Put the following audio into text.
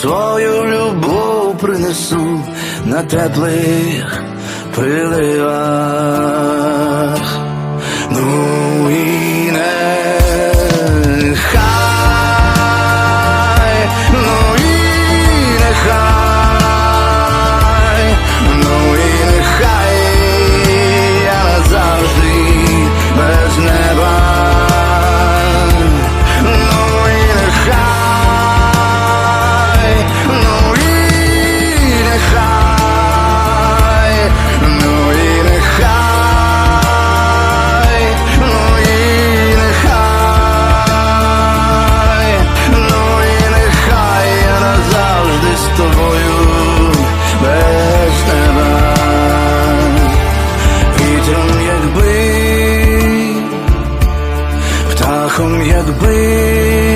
свою любов принесу на теплих приливах. птахом, якби.